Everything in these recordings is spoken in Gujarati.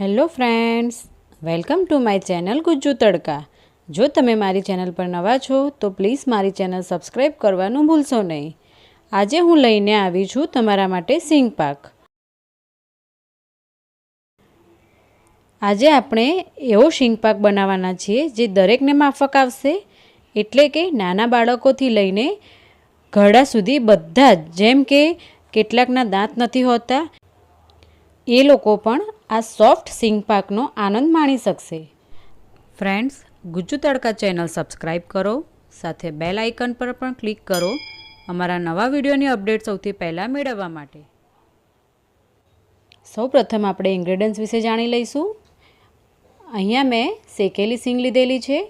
Hello friends, welcome to my channel Gujju Tadka. જો તમે મારી ચેનલ પર નવા છો, તો પ્લીઝ મારી ચેનલ સબસ્ક્રાઈબ કરવાનું ભૂલશો નહીં. આજે હું લઈને આવી છું તમારા માટે સિંગ પાક. આજે આપણે એવો શીંગ પાક બનાવવાના છીએ જે દરેકને માફક આવશે, એટલે કે નાના બાળકોથી લઈને ઘરડા સુધી બધા જ. જેમ કે કેટલાકના દાંત નથી હોતા, એ લોકો પણ આ સોફ્ટ સિંગ પાકનો આનંદ માણી શકશે. ફ્રેન્ડ્સ ગુજ્જુ તડકા ચેનલ સબસ્ક્રાઈબ કરો સાથે બેલ આઇકન પર પણ ક્લિક કરો. અમારા નવા વિડીયોની અપડેટ સૌથી પહેલાં મેળવવા માટે. સૌ પ્રથમ આપણે ઇન્ગ્રેડિયન્ટ્સ વિશે જાણી લઈશું. અહીંયા મેં શેકેલી સિંગ લીધેલી છે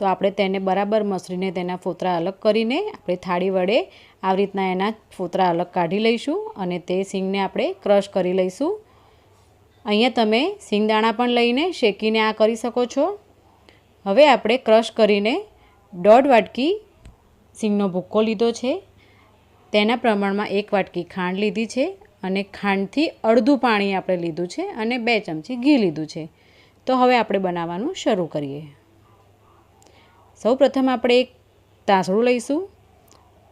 તો આપણે તેને બરાબર મસળીને તેના ફોતરા અલગ કરીને આપણે થાળી વડે આવી રીતના એના ફોતરા અલગ કાઢી લઈશું અને તે સિંગને આપણે ક્રશ કરી લઈશું. અહીંયા તમે સિંગદાણા પણ લઈને શેકીને આ કરી શકો છો. હવે આપણે ક્રશ કરીને દોઢ વાટકી સિંગનો ભૂક્કો લીધો છે. તેના પ્રમાણમાં એક વાટકી ખાંડ લીધી છે અને ખાંડથી અડધું પાણી આપણે લીધું છે અને બે ચમચી ઘી લીધું છે. તો હવે આપણે બનાવવાનું શરૂ કરીએ. સૌ પ્રથમ આપણે એક તાસડું લઈશું.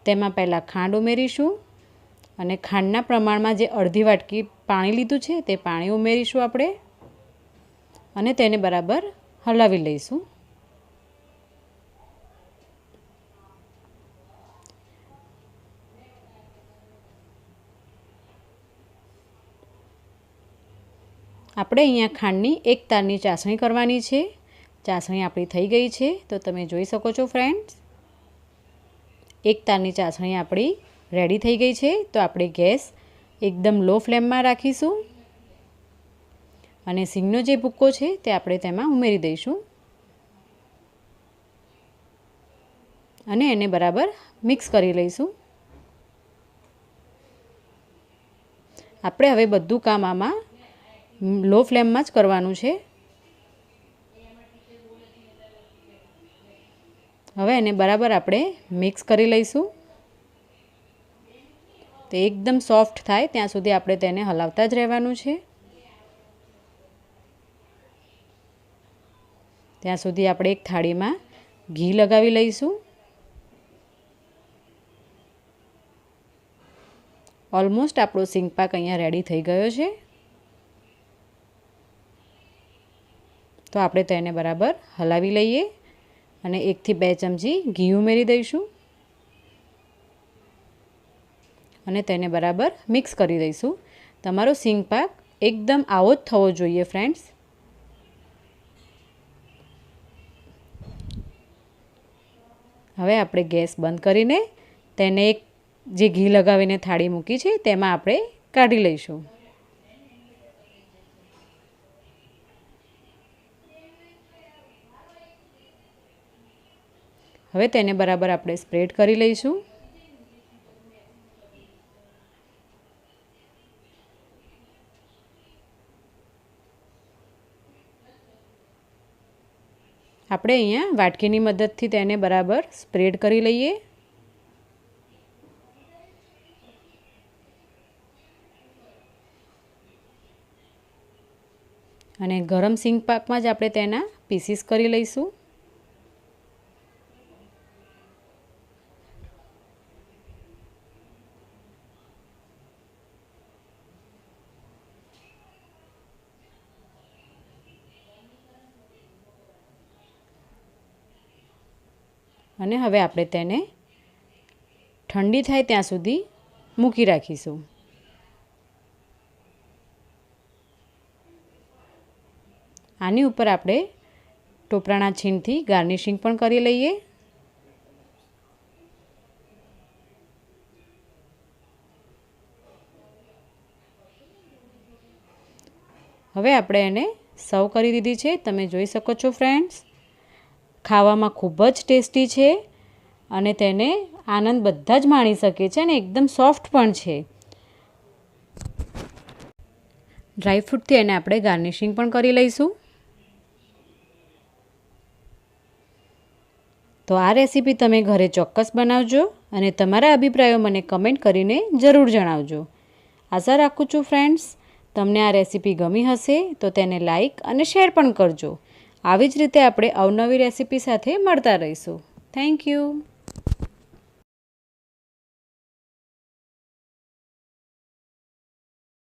તેમાં પહેલાં ખાંડ ઉમેરીશું. અને ખાંડના પ્રમાણમાં જે અડધી વાટકી પાણી લીધું છે તે પાણી ઉમેરીશું આપણે અને તેને બરાબર હલાવી લઈશું. આપણે અહીંયા ખાંડની એક તારની ચાસણી કરવાની છે. ચાસણી આપણી થઈ ગઈ છે. તો તમે જોઈ શકો છો ફ્રેન્ડ્સ એક તારની ચાસણી આપણી રેડી થઈ ગઈ છે, તો આપણે ગેસ એકદમ લો ફ્લેમમાં રાખીશું. અને સિંગનો જે ભૂક્કો છે, તે આપણે તેમાં ઉમેરી દઈશું. અને એને બરાબર મિક્સ કરી લઈશું. આપણે હવે બધું કામ આમાં લો ફ્લેમમાં જ કરવાનું છે. હવે એને બરાબર આપણે મિક્સ કરી લઈશું. તે એકદમ સોફ્ટ થાય, ત્યાં સુધી આપણે તેને હલાવતા જ રહેવાનું છે. ત્યાં સુધી આપણે એક થાળીમાં ઘી લગાવી લઈશું. ઓલમોસ્ટ આપણો સિંગ પાક અહીંયા રેડી થઈ ગયો છે. તો આપણે તેને બરાબર હલાવી લઈએ અને એકથી બે ચમચી ઘી ઉમેરી દઈશું. અને તેને બરાબર મિક્સ કરી દઈશું. તમારો સિંગ પાક એકદમ આવો જ થવો જોઈએ ફ્રેન્ડ્સ હવે આપણે ગેસ બંધ કરીને તેને એક જે ઘી લગાવીને થાળી મૂકી છે, તેમાં આપણે કાઢી લઈશું. હવે તેને બરાબર આપણે સ્પ્રેડ કરી લઈશું. આપણે અહીંયા વાટકીની મદદથી તેને બરાબર સ્પ્રેડ કરી લઈએ. અને ગરમ સિંગ પાકમાં જ આપણે તેના પીસીસ કરી લઈશું. અને હવે આપણે તેને ઠંડી થાય ત્યાં સુધી મૂકી રાખીશું. આની ઉપર આપણે ટોપરાના છીણથી ગાર્નિશિંગ પણ કરી લઈએ. હવે આપણે એને સર્વ કરી દીધી છે. તમે જોઈ શકો છો ફ્રેન્ડ્સ ખાવામાં ખૂબ જ ટેસ્ટી છે અને તેને આનંદ બધા જ માણી શકે છે અને એકદમ સોફ્ટ પણ છે. ડ્રાયફ્રૂટથી એને આપણે ગાર્નિશિંગ પણ કરી લઈશું. તો આ રેસીપી તમે ઘરે ચોક્કસ બનાવજો અને તમારા અભિપ્રાયો મને કમેન્ટ કરીને જરૂર જણાવજો. આશા રાખું છું ફ્રેન્ડ્સ તમને આ રેસીપી ગમી હશે તો તેને લાઈક અને શેર પણ કરજો. આવી જ રીતે આપણે અવનવી રેસીપી સાથે મળતા રહીશું. Thank you